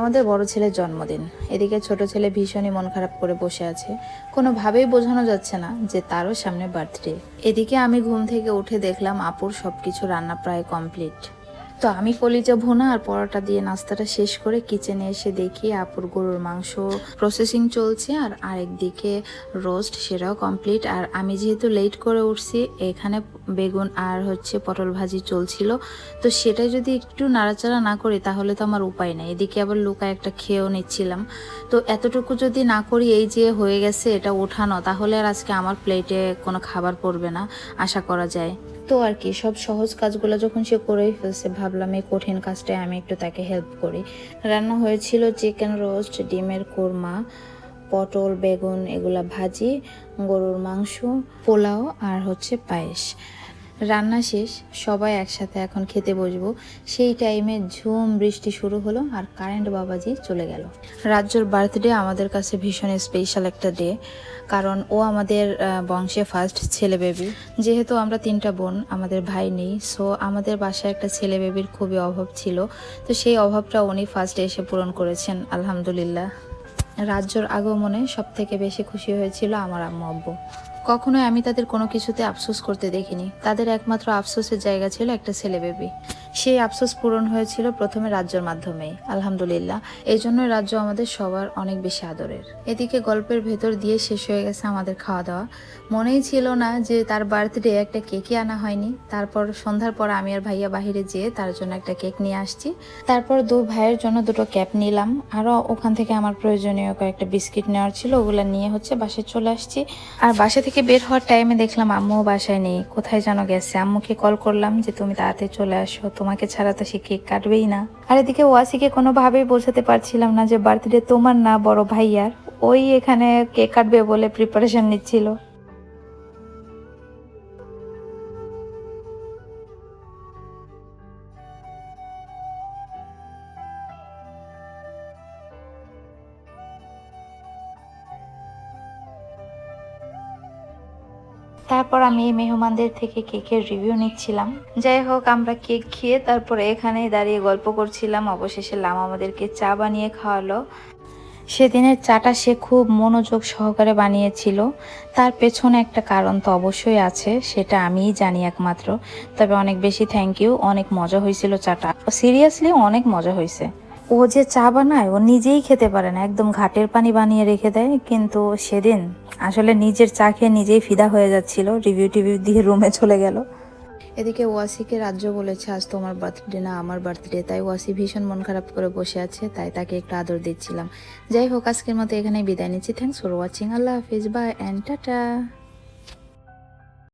আমাদের বড় ছেলের জন্মদিন। এদিকে ছোট ছেলে ভীষণই মন খারাপ করে বসে আছে। কোনোভাবেই বোঝানো যাচ্ছে না যে তারও সামনে বার্থডে। এদিকে আমি ঘুম থেকে উঠে দেখলাম আপুর সবকিছু রান্না প্রায় কমপ্লিট। তো আমি কলিজা ভুনা আর পরোটা দিয়ে নাস্তাটা শেষ করে কিচেনে এসে দেখি আপুর গরুর মাংস প্রসেসিং চলছে আর আরেকদিকে রোস্ট সেটাও কমপ্লিট আর আমি যেহেতু লেট করে উঠছি, এখানে বেগুন আর হচ্ছে পটল ভাজি চলছিল। তো সেটা যদি একটু নাড়াচাড়া না করি তাহলে তো আমার উপায় নেই। এদিকে আবার লুকা একটা খেয়েও নিচ্ছিলাম। তো এতটুকু যদি না করি এই যে হয়ে গেছে এটা ওঠানো, তাহলে আর আজকে আমার প্লেটে কোনো খাবার পড়বে না, আশা করা যায়। তো আর কি, সব সহজ কাজগুলো যখন সে করেই ফেলছে, ভাবলাম এই কঠিন কাজটায় আমি একটু তাকে হেল্প করি। রান্না হয়েছিল চিকেন রোস্ট ডিমের কোরমা, পটল, বেগুন, এগুলা ভাজি, গরুর মাংস, পোলাও আর হচ্ছে পায়েস। রান্না শেষ, সবাই একসাথে এখন খেতে বসবো। সেই টাইমে ঝুম বৃষ্টি শুরু হলো আর কারেন্ট বাবাজি চলে গেল। রাজ্যর বার্থডে আমাদের কাছে ভীষণ স্পেশাল একটা ডে কারণ ও আমাদের বংশে ফার্স্ট ছেলে বেবি যেহেতু আমরা তিনটা বোন, আমাদের ভাই নেই সো আমাদের বাসায় একটা ছেলে বেবির খুবই অভাব ছিল। তো সেই অভাবটা উনি ফার্স্টে এসে পূরণ করেছেন, আলহামদুলিল্লাহ। রাজ্যর আগমনে সব থেকে বেশি খুশি হয়েছিল আমার আম্মু আব্বু। কখনোই আমি তাদের কোনো কিছুতে আফসোস করতে দেখিনি। তাদের একমাত্র আফসোসের জায়গা ছিল একটা ছেলে বেবি। সেই আফসোস পূরণ হয়েছিল প্রথমে রাজ্যর মাধ্যমে আলহামদুলিল্লাহ। এই জন্যই রাজ্য আমাদের সবার অনেক বেশি আদরের। এদিকে গল্পের ভেতর দিয়ে শেষ হয়ে গেছে আমাদের খাওয়া দাওয়া মনেই ছিল না যে তার বার্থডে একটা কেকই আনা হয়নি। তারপর সন্ধ্যার পর আমি আর ভাইয়া বাহিরে যেয়ে তার জন্য একটা কেক নিয়ে আসছি। তারপর দু ভাইয়ের জন্য দুটো ক্যাপ নিলাম। আরও ওখান থেকে আমার প্রয়োজনীয় কয়েকটা বিস্কিট নেওয়ার ছিল, ওগুলো নিয়ে হচ্ছে বাসায় চলে আসছি। আর বাসা থেকে বের হওয়ার টাইমে দেখলাম আম্মুও বাসায় নেই। কোথায় যেন গেছে। আম্মুকে কল করলাম যে, তুমি তাড়াতাড়ি চলে আসো। তোমাকে ছাড়া তো সে কেক কাটবেই না। আর এদিকে ওয়াসিকে কোনোভাবেই বোঝাতে পারছিলাম না যে, বার্থডে তোমার না বড় ভাইয়ার। ওই এখানে কেক কাটবে বলে প্রিপারেশন নিচ্ছিল। তারপর আমি এই মেহমানদের থেকে কেকের রিভিউ নিচ্ছিলাম। যাই হোক, আমরা কেক খেয়ে তারপরে এখানেই দাঁড়িয়ে গল্প করছিলাম। অবশেষে লাম আমাদেরকে চা বানিয়ে খাওয়ালো। সেদিনের চাটা সে খুব মনোযোগ সহকারে বানিয়েছিল। তার পেছনে একটা কারণ তো অবশ্যই আছে, সেটা আমিই জানি একমাত্র। তবে অনেক বেশি থ্যাংক ইউ অনেক মজা হয়েছিল চাটা। সিরিয়াসলি অনেক মজা হয়েছে। ও যে চা বানায়, ও নিজেই খেতে পারে না। একদম ঘাটের পানি বানিয়ে রেখে দেয়, কিন্তু সেদিন আসলে নিজের চা খেয়ে নিজেই ফিদা হয়ে যাচ্ছিল। রিভিউ টিভিউ দিয়ে রুমে চলে গেল। এদিকে ওয়াসিকে রাজ্য বলেছে, আজ তোমার বার্থডে না, আমার বার্থডে। তাই ওয়াসি ভীষণ মন খারাপ করে বসে আছে, তাই তাকে একটু আদর দিচ্ছিলাম। যাই হোক, আজকের মতো এখানেই বিদায় নিচ্ছি। থ্যাংকস ফর ওয়াচিং আল্লাহ হাফিজ। Bye and tata